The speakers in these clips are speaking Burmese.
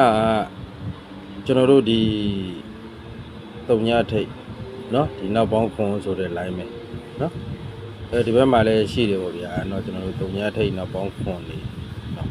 အာကျွန်တော်တို့ဒီတုံညထိတ်เนาะဒီနောက်ပေါင်းခွန်ဆိုတဲ့ line ပဲเนาะအဲဒီဘက်မှာလည်းရှိတယ်ပေါ့ဗျာเนาะကျွန်တော်တို့တုံညထိတ်နောက်ပေါင်းခွန်နေเนาะ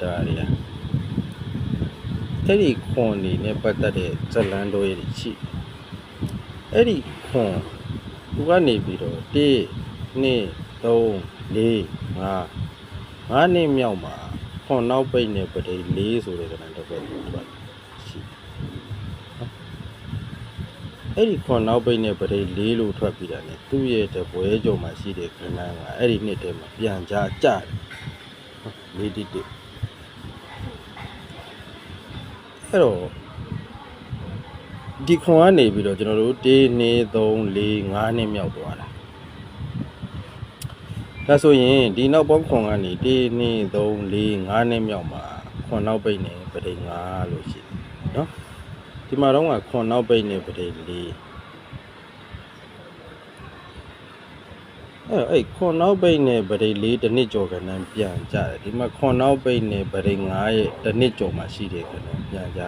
ဒါရီယာအဲ့ဒီခွန်နေနဲ့ပတ်သက်တဲ့ဇလန်တော်ရည်ရှိအဲ့ဒီခွန်သူကနေပြီးတော့1 2 3 4 5 5နှစ်မြောက်မှာ ခွန်နောက်ပိတ်နဲ့ပတိ4ဆိုတဲ့ကဏ္ဍတစ်ခုထွက်ရှိနော်အဲ့ဒီခွန်နောက်ပိတ်နဲ့ပတိ4လို့ထွက်ပြီးတာ ਨੇ သူ့ရဲ့တပွဲကြုံမှာရှိတဲ့ကဏ္ဍကအဲ့ဒီနှစ်တည်းမှာပြန်ကြကြတယ်နော်လေးတိတိအဲ့တော့ဒီခွန်ကနေပြီးတော့ကျွန်တော်တို့1 2 3 4 5နှစ်မြောက်သွားတာ ဒါဆိုရင်ဒီနောက်ပေါင်းခွန်ကနေ1 2 3 4 5နှစ်မြောက်မှာခွန်နောက်ပိတ်နေပဋိ5လို့ရှိတယ်เนาะဒီမှာတော့ကခွန်နောက်ပိတ်နေပဋိ4အဲ့အဲ့ခွန်နောက်ပိတ်နေပဋိ4တစ်နှစ်ကျော်ကနန်းပြန်ကြတယ်ဒီမှာခွန်နောက်ပိတ်နေပဋိ5ရဲ့တစ်နှစ်ကျော်မှာရှိတဲ့ကနန်းပြန်ကြ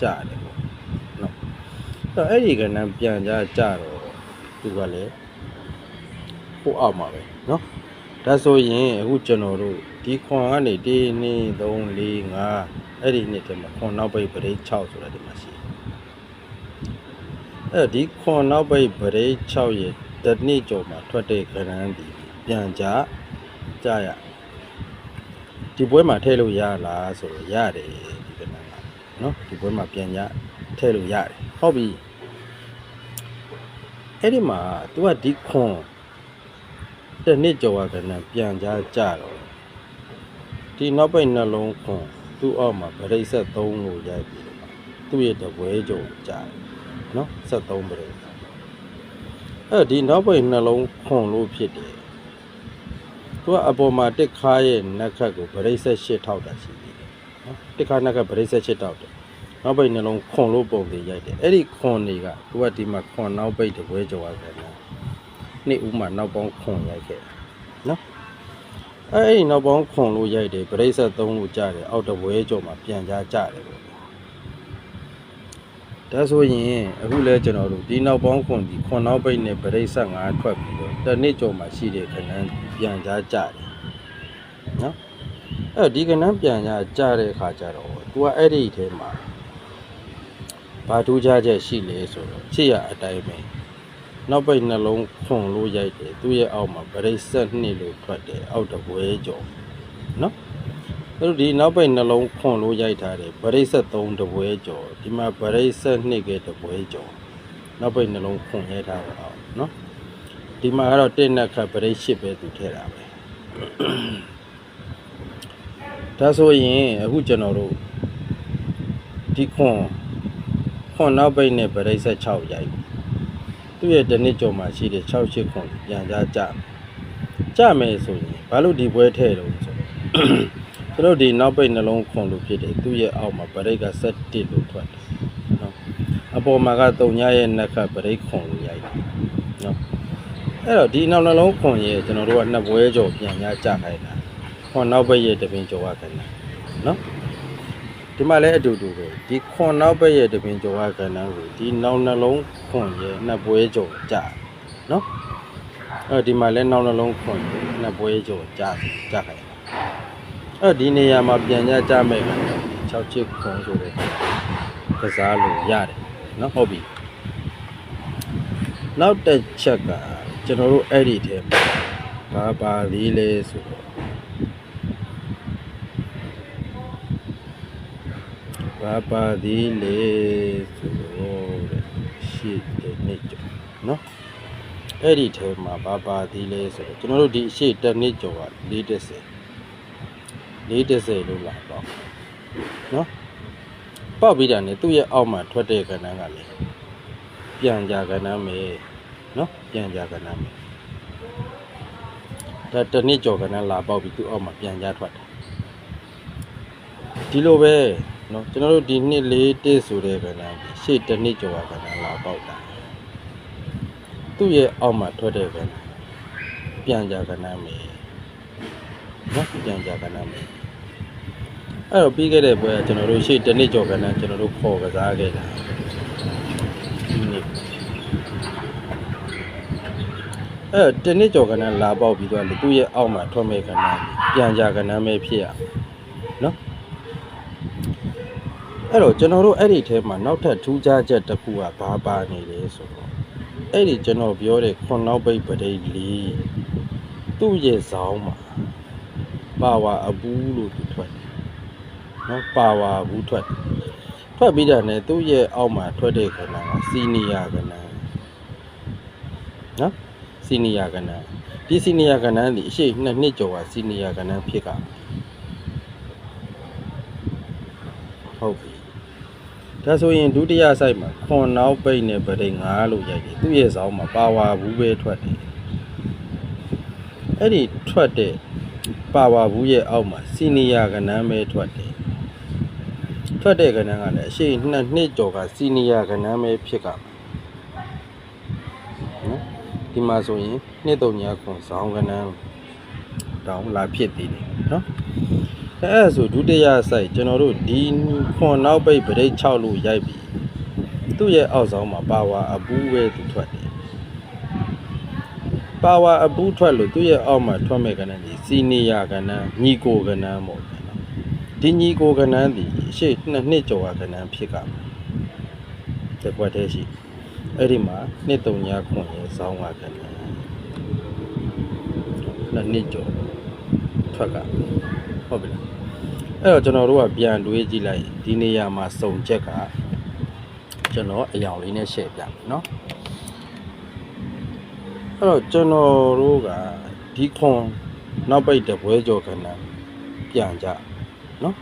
ကြတယ်ပေါ့เนาะအဲ့အဲ့ဒီကနန်းပြန်ကြကြတော့သူကလည်းကိုအောက်မှာပဲเนาะ ဒါဆိုရင်အခုကျွန်တော်တို့ဒီခွန်ကနေ1 2 3 4 5အဲ့ဒီနှစ်တည်းမှာခွန်နောက်ပိတ်ပရိတ်6ဆိုတာဒီမှာရှိတယ်အဲ့ဒီခွန်နောက်ပိတ်ပရိတ်6ရဲ့တစ်နှစ်ကျော်မှာထွက်တဲ့ခရမ်းဒီပြန်ကြကြရဒီပွဲမှာထည့်လို့ရလားဆိုတော့ရတယ်ဒီကနန်းကနော်ဒီပွဲမှာပြန်ကြထည့်လို့ရတယ်ဟုတ်ပြီအဲ့ဒီမှာ तू ကဒီခွန် တစ်နှစ်ကျော်ကကနန်းပြန်ကြကြတော့ဒီနောက်ပိတ်နှလုံးခွန်သူ့အောက်မှာဗရိတ်ဆက်3ကိုရိုက်ပြီးတော့သူ့ရဲ့တပွဲကျော်ကြာတယ်နော်73ဗရိတ်အဲ့ဒီနောက်ပိတ်နှလုံးခွန်လို့ဖြစ်တယ်သူကအပေါ်မှာတစ်ခါရဲ့နက်ခတ်ကိုဗရိတ်ဆက်8ထောက်တာရှိတယ်နော်တစ်ခါနက်ခတ်ဗရိတ်ဆက်8ထောက်တယ်နောက်ပိတ်နှလုံးခွန်လို့ပုံသေးရိုက်တယ်အဲ့ဒီခွန်တွေကသူကဒီမှာခွန်နောက်ပိတ်တပွဲကျော်ကကန န်းနှစ်ဦးမှာနောက်ပေါင်းခွန်ရိုက်ခဲ့တယ်နော်အဲ့အဲ့ဒီနောက်ပေါင်းခွန်လို့ရိုက်တယ်ပြိဿဆက်3လို့ကြားတယ်အောက်တပွဲကြော်မှာပြန်ကြားကြတယ်ပေါ့ဒါဆိုရင်အခုလဲကျွန်တော်တို့ဒီနောက်ပေါင်းခွန်ဒီခွန်နောက်ပိတ်နဲ့ပြိဿ5ထွက်ပြီးတော့တစ်နှစ်ကြော်မှာရှိတဲ့ခဏန်းပြန်ကြားကြတယ်နော်အဲ့ဒီခဏန်းပြန်ကြားကြတဲ့အခါကျတော့ तू ကအဲ့ဒီထဲမှာဘာထူးခြားချက်ရှိလဲဆိုတော့ချစ်ရအတိုင်းပဲ နောက်ပိတ်နှလုံးခွန်လို့ရိုက်တယ်သူ့ရဲ့အောက်မှာဗရိတ်ဆက်နှစ်လို့ထွက်တယ်အောက်တပွဲကျော်နော်အဲ့တော့ဒီနောက်ပိတ်နှလုံးခွန်လို့ရိုက်ထားတယ်ဗရိတ်ဆက်3တပွဲကျော်ဒီမှာဗရိတ်ဆက်နှစ်ကတပွဲကျော်နောက်ပိတ်နှလုံးခွန်ရိုက်ထားတာအောက်နော်ဒီမှာကတော့တစ်နက်ခတ်ဗရိတ်ရှစ်ပဲသူထည့်တာပဲဒါဆိုရင်အခုကျွန်တော်တို့ဒီခွန်ခွန်နောက်ပိတ်နဲ့ဗရိတ်ဆက်6ရိုက် သူ့ရဲ့တစ်နှစ်ကျော်မှာရှိတဲ့6 8ခွန်ပြန်ကြကြကြမယ်ဆိုရင်ဘာလို့ဒီပွဲထဲတော့ဆိုတော့ကျွန်တော်ဒီနောက်ပိတ်နှလုံးခွန်လို့ဖြစ်တယ်သူ့ရဲ့အောက်မှာဗရိတ်က7လို့ထွက်တယ်နော်အပေါ်မှာက3ညရဲ့နက်ခတ်ဗရိတ်ခွန်လို့ရိုက်တယ်နော်အဲ့တော့ဒီနောက်နှလုံးခွန်ရဲ့ကျွန်တော်တို့ကနှစ်ပွဲကျော်ပြန်ကြကြခိုင်းတာခွန်နောက်ပိတ်ရဲ့တပင်ကျော်ကခဏနော် ဒီမှာလည်းအတူတူပဲဒီခွန်နောက်ဘက်ရဲ့တပင်ကျော်ကကဏ္ဍကိုဒီနောက်နှလုံးခွန်ရဲ့နှစ်ပွဲကျော်ကြာနော်အဲဒီမှာလည်းနောက်နှလုံးခွန်ရဲ့နှစ်ပွဲကျော်ကြာကြာခိုင်းအဲဒီနေရာမှာပြန်ကြကြမဲ့က6ချစ်ခွန်ဆိုတဲ့ကစားလို့ရတယ်နော်ဟုတ်ပြီနောက်တစ်ချက်ကကျွန်တော်တို့အဲ့ဒီထဲမှာဘာပါလေးလဲဆိုတော့ ဘာပါသေးလေဆိုတော့တဲ့ရှေ့တဲ့နေ့ကျော်နော်အဲ့ဒီထဲမှာဘာပါသေးလဲဆိုတော့ကျွန်တော်တို့ဒီရှေ့တစ်နှစ်ကျော်က430 430လို့လာပေါ့နော်ပေါက်ပြီးတာနဲ့သူ့ရဲ့အောက်မှာထွက်တဲ့ကဏ္ဍကလည်းပြန်ကြကဏ္ဍမယ်နော်ပြန်ကြကဏ္ဍမယ်ဒါတစ်နှစ်ကျော်ကဏ္ဍလာပေါက်ပြီးသူ့အောက်မှာပြန်ကြထွက်တယ်ဒီလိုပဲ နော်ကျွန်တော်တို့ဒီနှစ်လေးတစ်ဆိုတဲ့ကဏ္ဍရှေ့တစ်နှစ်ကျော်ကဏ္ဍလာပေါက်တာသူ့ရဲ့အောက်မှာထွက်တဲ့ကဏ္ဍပြန်ကြကဏ္ဍမယ်နော်ပြန်ကြကဏ္ဍမယ်အဲ့တော့ပြီးခဲ့တဲ့ပွဲကကျွန်တော်တို့ရှေ့တစ်နှစ်ကျော်ခဏကျွန်တော်တို့ခေါ်ကစားခဲ့တာဒီနေ့အဲ့တော့တစ်နှစ်ကျော်ခဏလာပေါက်ပြီးတော့လေသူ့ရဲ့အောက်မှာထွက်မဲ့ခဏပြန်ကြခဏမဲ့ဖြစ်ရနော် အဲ့တော့ကျွန်တော်တို့အဲ့ဒီထဲမှာနောက်ထပ်ထူးခြားချက်တစ်ခုကဘာပါနေလဲဆိုတော့အဲ့ဒီကျွန်တော်ပြောတဲ့ခွန်နောက်ပိတ်ပဒိတ်လေးသူ့ရဲ့ဇောင်းမှာပါဝါအပူးလို့သူထွက်တယ်နော်ပါဝါဘူးထွက်တယ်ထွက်ပြီးတာနဲ့သူ့ရဲ့အောက်မှာထွက်တဲ့ခဏကစီနီယာကဏ္ဍနော်စီနီယာကဏ္ဍဒီစီနီယာကဏ္ဍဒီအရှိနှစ်နှစ်ကျော်ကစီနီယာကဏ္ဍဖြစ်ကဟုတ်ပြီ ဒါဆိုရင်ဒုတိယဆိုင်မှာခွန်နောက်ပိတ်နဲ့ဗရိတ်9လို့ရိုက်တယ်သူ့ရဲ့ဇောင်းမှာပါဝါဘူးပဲထွက်တယ်အဲ့ဒီထွက်တဲ့ပါဝါဘူးရဲ့အောက်မှာစီနီယာကဏ္ဍပဲထွက်တယ်ထွက်တဲ့ကဏ္ဍကလည်းအရှိနှစ်နှစ်ကျော်ကစီနီယာကဏ္ဍပဲဖြစ်ကမှာနော်ဒီမှာဆိုရင်နှစ်တုံညာခွန်ဆောင်ကဏ္ဍတောင်းလာဖြစ်သေးတယ် နော်အဲအဲ့ဒါဆိုဒုတိယဆိုင်ကျွန်တော်တို့ဒီခွန်နောက်ပိတ်ပရိတ်6လို့ရိုက်ပြီသူ့ရဲ့အောက်ဆောင်မှာပါဝါအပူးပဲသူထွက်တယ်ပါဝါအပူးထွက်လို့သူ့ရဲ့အောက်မှာထွက်မဲ့ကဏ္ဍဒီစီနီယာကဏ္ဍညီကိုကဏ္ဍမို့တယ်နော်ဒီညီကိုကဏ္ဍသည်ရှေ့နှစ်နှစ်ကျော်ကကဏ္ဍဖြစ်ကမှာတစ်ခွက်တည်းရှိအဲ့ဒီမှာနှစ်တုံညာခွန်ရဲ့ဇောင်းကကဏ္ဍနှစ်နှစ်ကျော် ထွက်ကဟုတ်ပြီလားအဲ့တော့ကျွန်တော်တို့ကပြန်တွေးကြည့်လိုက်ဒီနေရာမှာစုံချက်ကကျွန်တော်အယောင်လေးနဲ့ရှယ်ပြမယ်เนาะအဲ့တော့ကျွန်တော်တို့ကဒီခွန်နောက်ပိတ်တပွဲကျော်ကဏ္ဍပြန်ကြ နော်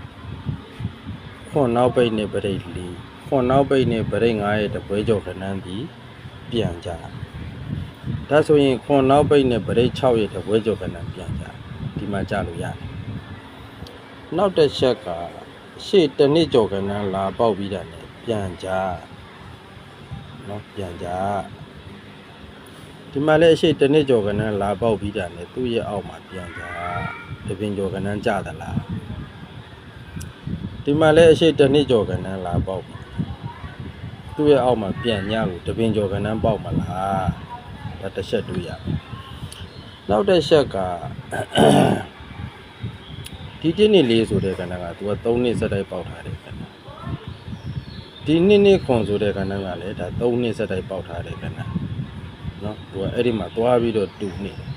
ခွန်နောက်ပိတ်နဲ့ပရိတ်လေးခွန်နောက်ပိတ်နဲ့ပရိတ်9ရဲ့တပွဲကျော်ခဏန်းပြီးပြန်ကြဒါဆိုရင်ခွန်နောက်ပိတ်နဲ့ပရိတ်6ရဲ့တပွဲကျော်ခဏန်းပြန်ကြဒီ မှာကြလို့ရတယ်နောက်တစ်ချက်ကရှေ့တစ်နှစ်ကျော်ခဏန်းလာပေါက်ပြီးတာနဲ့ပြန်ကြနော်ပြန်ကြဒီမှာလည်းအရှိတစ်နှစ်ကျော်ခဏန်းလာပေါက်ပြီးတာနဲ့သူ့ရဲ့အောက်မှာပြန်ကြတပင်ကျော်ခဏန်းကြသလားဒီမှာလည်းအရှိတစ်နှစ်ကျော်ကဏ္ဍလာပေါက်ပြီသူ့ရဲ့အောက်မှာပြန်ညကိုတပင်ကျော်ကဏ္ဍပေါက်မလားဒါတစ်ချက်တွေ့ရ နောက်တစ်ချက်ကဒီတစ်နှစ်လေးဆိုတဲ့ကဏ္ဍကသူက3နှစ်စက်တိုက်ပေါက်ထားတယ်ကဏ္ဍဒီနှစ်နှစ်ခွန်ဆိုတဲ့ကဏ္ဍကလည်းဒါ3နှစ်စက်တိုက်ပေါက်ထားတယ်ကဏ္ဍနော်သူကအဲ့ဒီမှာသွားပြီးတော့တူနေတယ်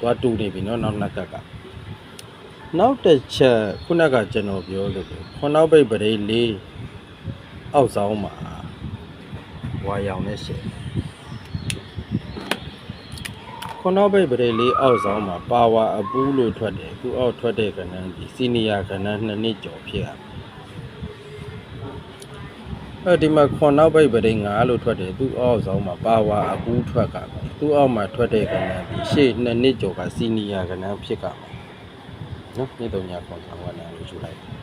သွားတူနေပြီနော်နောက်နှစ်ကက်ကနောက်တစ်ချက်ခုနကကျွန်တော်ပြောလို့ပဲခွန်နောက်ပိတ်ပရိတ်လေးအောက်ဆောင်မှာဝါရောင်နဲ့ရှယ် ခွန်နောက်ပိတ်ပရိတ်လေးအောက်ဆောင်မှာပါဝါအပူးလို့ထွက်တယ်သူအောက်ထွက်တဲ့ကဏ္ဍဒီစီနီယာကဏ္ဍနှစ်နှစ်ကျော်ဖြစ်ရအဲဒီမှာခွန်နောက်ပိတ်ပရိတ်9လို့ထွက်တယ်သူအောက်ဆောင်မှာပါဝါအပူးထွက်ကမယ်သူအောက်မှာထွက်တဲ့ကဏ္ဍဒီရှေ့နှစ်နှစ်ကျော်ကစီနီယာကဏ္ဍဖြစ်ကမယ်နော်နေ့တုံညာခွန်ဆောင်ဝနာလို့ယူလိုက်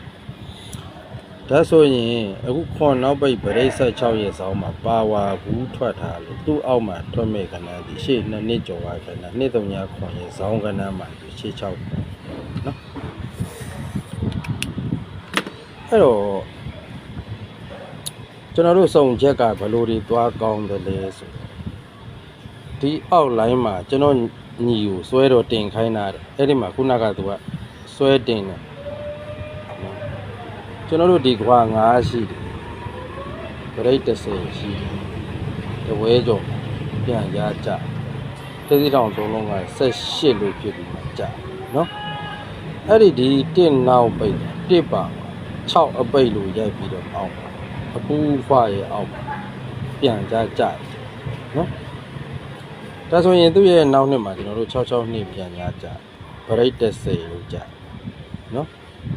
ဒါဆိုရင်အခုခွန်နောက်ပိတ်ဗရိတ်ဆက်6ရဲ့ဆောင်းမှာပါဝါဘူးထွက်ထားလို့သူ့အောက်မှာထွက်မဲ့ကဏ္ဍဒီရှေ့နှစ်နှစ်ကျော်ပါကဏ္ဍနေ့တုံညာခွန်ရဲ့ဆောင်းကဏ္ဍမှာဒီရှေ့6နော်အဲ့တော့ကျွန်တော်တို့စုံချက်ကဘယ်လိုတွေသွားကောင်းတယ်လဲဆိုတော့ဒီအောက်လိုင်းမှာကျွန်တော်ညီကိုစွဲတော့တင်ခိုင်းတာတယ်အဲ့ဒီမှာခုနကသူကဆွဲတင်တယ်နော် ကျွန်တော်တို့ဒီကွာ9ရှိတယ်ဗရိတ်30ရှိတယ်တဝဲကြော်ပြန်ရကြတတိတောင်သုံးလုံးက18လို့ဖြစ်ပြီးမှကြနော်အဲ့ဒီဒီတစ်နောက်ပိတ်တစ်ပါ6အပိတ်လို့ရိုက်ပြီးတော့အောက်ပါအပူဖွားရဲ့အောက်ပါပြန်ကြကြတယ်နော်ဒါဆိုရင်သူ့ရဲ့နောက်နှစ်မှာကျွန်တော်တို့66နှစ်ပြန်ရကြဗရိတ်30လို့ကြနော်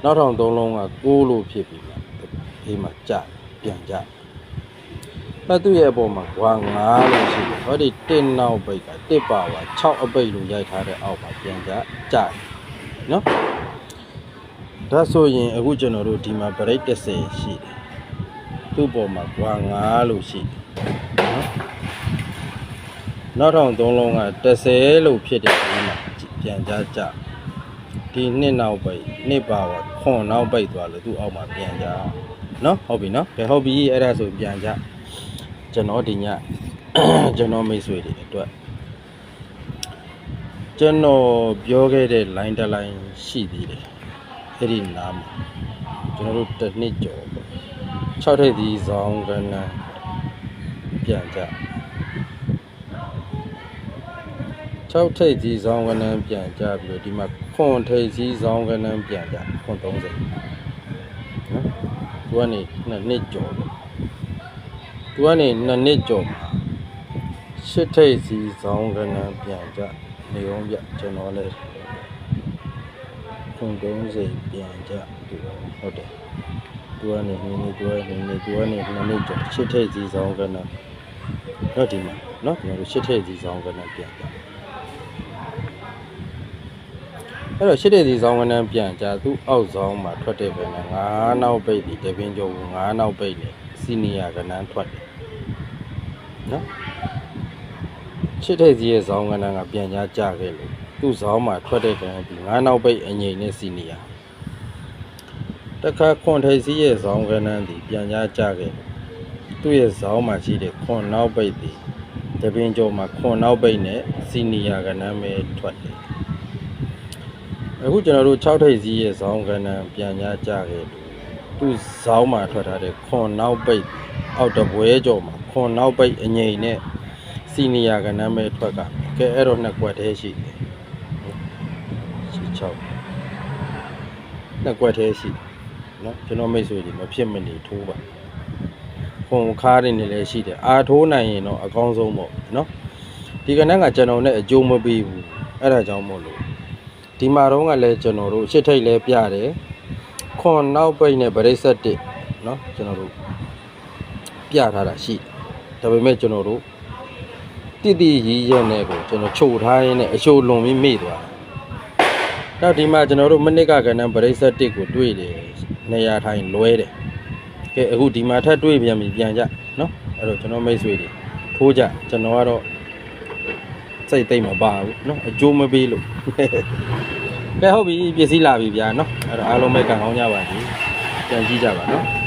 နောက်ထောင်သုံးလုံးက6လို့ဖြစ်ပြီလားဒီမှာကြပြန်ကြအဲ့သူ့ရဲ့အပေါ်မှာကွာ9လို့ရှိတယ်ဟောဒီ1နောက်ပိတ်က1ပါဝါ6အပိတ်လို့ရိုက်ထားတဲ့အောက်မှာပြန်ကြကြနော်ဒါဆိုရင်အခုကျွန်တော်တို့ဒီမှာ break 30ရှိတယ်သူ့ပေါ်မှာကွာ9လို့ရှိတယ်နော်နောက်ထောင်သုံးလုံးက30လို့ဖြစ်တဲ့ဒီမှာပြန်ကြကြ ဒီဒီနှစ်နောက်ပိတ်နှစ်ပါပါခွန်နောက်ပိတ်သွားလို့သူ့အောက်မှာပြန်ကြနော်ဟုတ်ပြီနော်ကဲဟုတ်ပြီအဲ့ဒါဆိုပြန်ကြကျွန်တော်ဒီညကျွန်တော်မိတ်ဆွေတွေအတွက်ကျွန်တော်ပြောခဲ့တဲ့ line တစ် line ရှိသေးတယ်အဲ့ဒီနားမှာကျွန်တော်တို့တစ်နှစ်ကျော်ပေါ့6ထိပ်ဒီဇောင်းကနန်းပြန်ကြ 6ထိပ်ကြီးဆောင်းကနန်းပြန်ကြပြီးတော့ဒီမှာ9ထိပ်ကြီးဆောင်းကနန်းပြန်ကြ930နော်သူကနေနှစ်နှစ်ကျော်တယ်သူကနေနှစ်နှစ်ကျော်မှာ6ထိပ်ကြီးဆောင်းကနန်းပြန်ကြနေအောင်ပြကျွန်တော်လည်း930ပြန်ကြဒီဟုတ်တယ်သူကနေနေနေသူကနေနေသူကနေနှစ်နှစ်ကျော်6ထိပ်ကြီးဆောင်းကနန်းတော့ဒီမှာနော်ကျွန်တော်တို့6ထိပ်ကြီးဆောင်းကနန်းပြန်ကြ အဲ့တော့ရှစ်တဲ့ဒီဆောင်ကနန်းပြန်ကြသူ့အောက်ဆောင်မှာထွက်တဲ့ပဲနဲ့ငါးနောက်ပိတ်ဒီတပင်းကျော်ငါးနောက်ပိတ်နဲ့စီနီယာကနန်းထွက်တယ်နော်ရှစ်တဲ့ဒီရဲ့ဆောင်ကနန်းကပြန်ကြကြခဲ့လို့သူ့ဆောင်မှာထွက်တဲ့ကံဒီငါးနောက်ပိတ်အငိမ့်နဲ့စီနီယာတခါခွန်ထိတ်စီရဲ့ဆောင်ကနန်းဒီပြန်ကြကြခဲ့သူ့ရဲ့ဆောင်မှာရှိတဲ့ခွန်နောက်ပိတ်ဒီတပင်းကျော်မှာခွန်နောက်ပိတ်နဲ့စီနီယာကနန်းပဲထွက်တယ် အခုကျွန်တော်တို့6ထိပ်စီရဲ့ဇောင်းကနန်းပြန်ကြားကြခဲ့လို့သူ့ဇောင်းမှာထွက်ထားတဲ့ခွန်နောက်ပိတ်အောက်တပွဲကျော်မှာခွန်နောက်ပိတ်အငိမ့်နဲ့ စီနီယာကနမ်းပဲထွက်ကကဲအဲ့တော့နှစ်ကွက်တည်းရှိတယ်ရှိ6နှစ်ကွက်တည်းရှိเนาะကျွန်တော်မိတ်ဆွေတွေမဖြစ်မနေထိုးပါခွန်ခါးတွေနေလည်းရှိတယ်အာထိုးနိုင်ရင်တော့အကောင်းဆုံးပေါ့เนาะဒီကနန်းကကျွန်တော်နဲ့အကျိုးမပေးဘူးအဲ့ဒါကြောင့်မို့လို့ ဒီမှာတော့ကလည်းကျွန်တော်တို့ရှစ်ထိတ်လဲပြတယ်ခွန်နောက်ပိတ်နဲ့ဗရိတ်ဆက်တစ်เนาะကျွန်တော်တို့ပြထားတာရှိတယ်ဒါပေမဲ့ကျွန်တော်တို့ တိတိရီးရဲနဲ့ကိုကျွန်တော်ချုပ်ထားရင်းနဲ့အရှိုးလွန်ပြီးမိသွားတယ်။နောက်ဒီမှာကျွန်တော်တို့မနစ်ကကဏ္ဍပရိစ္ဆေတစ်ကိုတွေ့တယ်နေရာထိုင်လွဲတယ်။ကဲအခုဒီမှာထပ်တွေ့ပြန်ပြီပြန်ကြနော်။အဲ့တော့ကျွန်တော်မိတ်ဆွေတွေထိုးကြကျွန်တော်ကတော့ စိတ်သိမ့်မပါဘူးနော်အကျိုးမပေးလို့။ကဲဟုတ်ပြီပစ္စည်းလာပြီဗျာနော်။အဲ့တော့အားလုံးပဲကံကောင်းကြပါစေ။ပြန်ကြည့်ကြပါနော်။